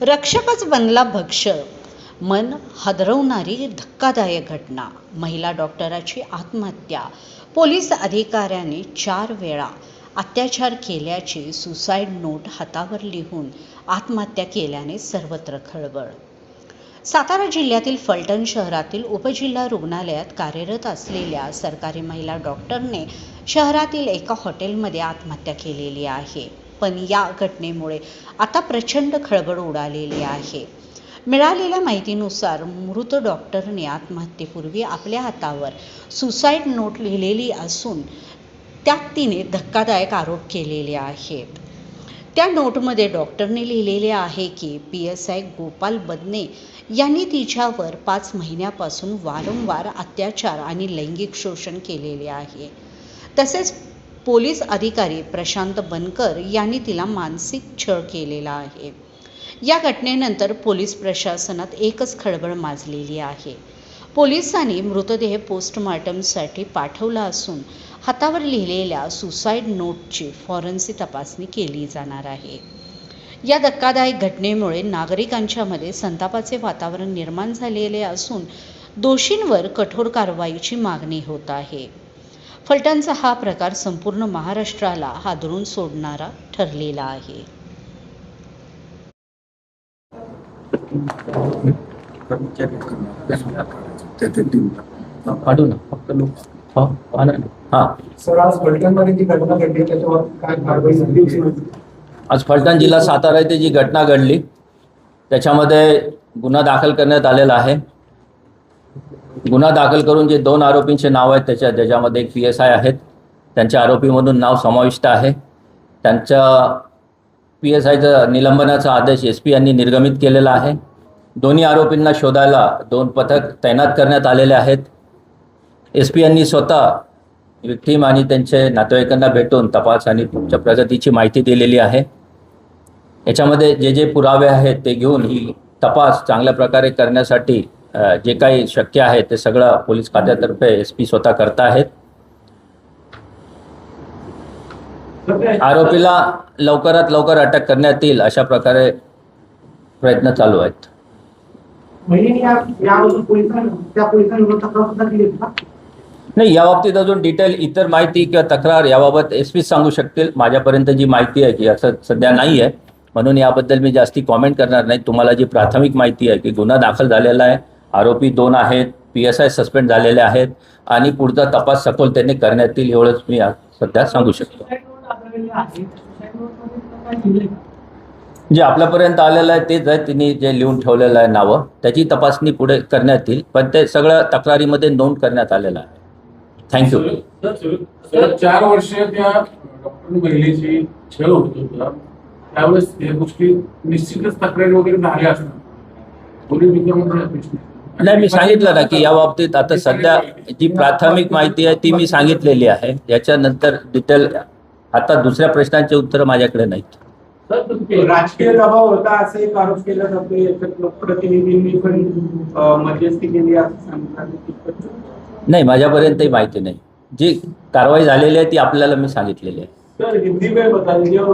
रक्षकच बनला भक्षक मन हादरवणारी धक्कादायक घटना. महिला डॉक्टराची आत्महत्या. पोलीस अधिकाऱ्याने चार वेळा अत्याचार केल्याची सुसाईड नोट हातावर लिहून आत्महत्या केल्याने सर्वत्र खळबळ. सातारा जिल्ह्यातील फलटण शहरातील उपजिल्हा रुग्णालयात कार्यरत असलेल्या सरकारी महिला डॉक्टरने शहरातील एका हॉटेलमध्ये आत्महत्या केलेली आहे. पण या घटनेमुळे आता प्रचंड खळबळ उडालेली आहे. मिळालेल्या माहितीनुसार मृत डॉक्टरने आत्महत्येपूर्वी आपल्या हातावर सुसाईड नोट लिहिलेली असून त्यात तिने धक्कादायक आरोप केलेले आहेत. त्या नोटमध्ये डॉक्टरने लिहिलेले आहे की P S I Gopal Badne यांनी तिच्यावर पाच महिन्यापासून वारंवार अत्याचार आणि लैंगिक शोषण केलेले आहे. तसेच पोलीस अधिकारी प्रशांत बनकर यांनी तिला मानसिक छळ केलेला आहे. या घटनेनंतर पोलीस प्रशासनात एकच खळबळ माजलेली आहे. पोलिसांनी मृतदेह पोस्टमॉर्टमसाठी पाठवला असून हातावर लिहिलेल्या सुसाईड नोटची फॉरेन्सिक तपासणी केली जाणार आहे. या धक्कादायक घटनेमुळे नागरिकांच्यामध्ये संतापाचे वातावरण निर्माण झालेले असून दोषींवर कठोर कारवाईची मागणी होत आहे. फलटणचा हा प्रकार संपूर्ण महाराष्ट्राला हादरून सोडणारा ठरलेला आहे. काढू ना फक्त लोक हा आला ना. हा. सर आज फलटणमध्ये जी घटना घडली त्याच्यावर काय कारवाई झाली? आज फलटण जिल्हा सातारा येथे जी घटना घडली त्याच्यामध्ये गुन्हा दाखल करण्यात आलेला आहे. गुन्हा दाखल करून जे दोन आरोपींचे नाव आहेत त्याच्या ज्याच्यामध्ये एक पी एस आय आहेत. त्यांच्या आरोपीमधून नाव समाविष्ट आहे. त्यांच्या पी एस आयचं निलंबनाचा आदेश एस पी यांनी निर्गमित केलेला आहे. दोन्ही आरोपींना शोधायला दोन पथक तैनात करण्यात आलेले आहेत. एस पी यांनी स्वतः विक्टीम आणि त्यांचे नातेवाईकांना भेटून तपास आणि पुढच्या प्रगतीची माहिती दिलेली आहे. याच्यामध्ये जे जे पुरावे आहेत ते घेऊन ही तपास चांगल्या प्रकारे करण्यासाठी जे काही शक्य आहे ते सगळं पोलीस खात्यातर्फे एस पी स्वतः करत आहेत. आरोपीला लवकरात लवकर अटक करण्यात येईल अशा प्रकारे प्रयत्न चालू आहेत. महिलेने या? नाही याबाबतीत अजून डिटेल इतर माहिती किंवा तक्रार याबाबत एस पी सांगू शकतील. माझ्यापर्यंत जी माहिती आहे की असं सध्या नाही आहे. म्हणून याबद्दल मी जास्ती कॉमेंट करणार नाही. तुम्हाला जी प्राथमिक माहिती आहे की गुन्हा दाखल झालेला आहे आरोपी दोन आहेत पी एस आय सस्पेंड झालेले आहेत आणि पुढचा तपास सखोलतेने करण्यात येईल एवढंच मी सध्या सांगू शकतो. जे आपल्यापर्यंत आलेलं आहे तेच आहे तिने जे लिहून ठेवलेलं आहे नावं त्याची तपासणी पुढे करण्यात येईल पण ते सगळं तक्रारीमध्ये नोंद करण्यात आलेलं आहे. थँक्यू चार वर्ष त्या महिलेची छळ होत त्यावेळेस या गोष्टी निश्चितच तक्रारी वगैरे झाल्या असतात नाही मी सांगितलं ना की या बाबतीत आता सध्या जी प्राथमिक माहिती आहे ती मी सांगितलेली आहे. याच्यानंतर डिटेल आता दुसऱ्या प्रश्नांची उत्तरं माझ्याकडे नाहीत. राजकीय दबाव होता असे एक आरोप केला जातो याच्यात लोकप्रतिनिधींनी पण मध्यस्थी केली असं सांगतात. नाही माझ्यापर्यंतही माहिती नाही. जी कारवाई झालेली आहे ती आपल्याला मी सांगितलेली आहे. सर हिंदी में बता दीजिए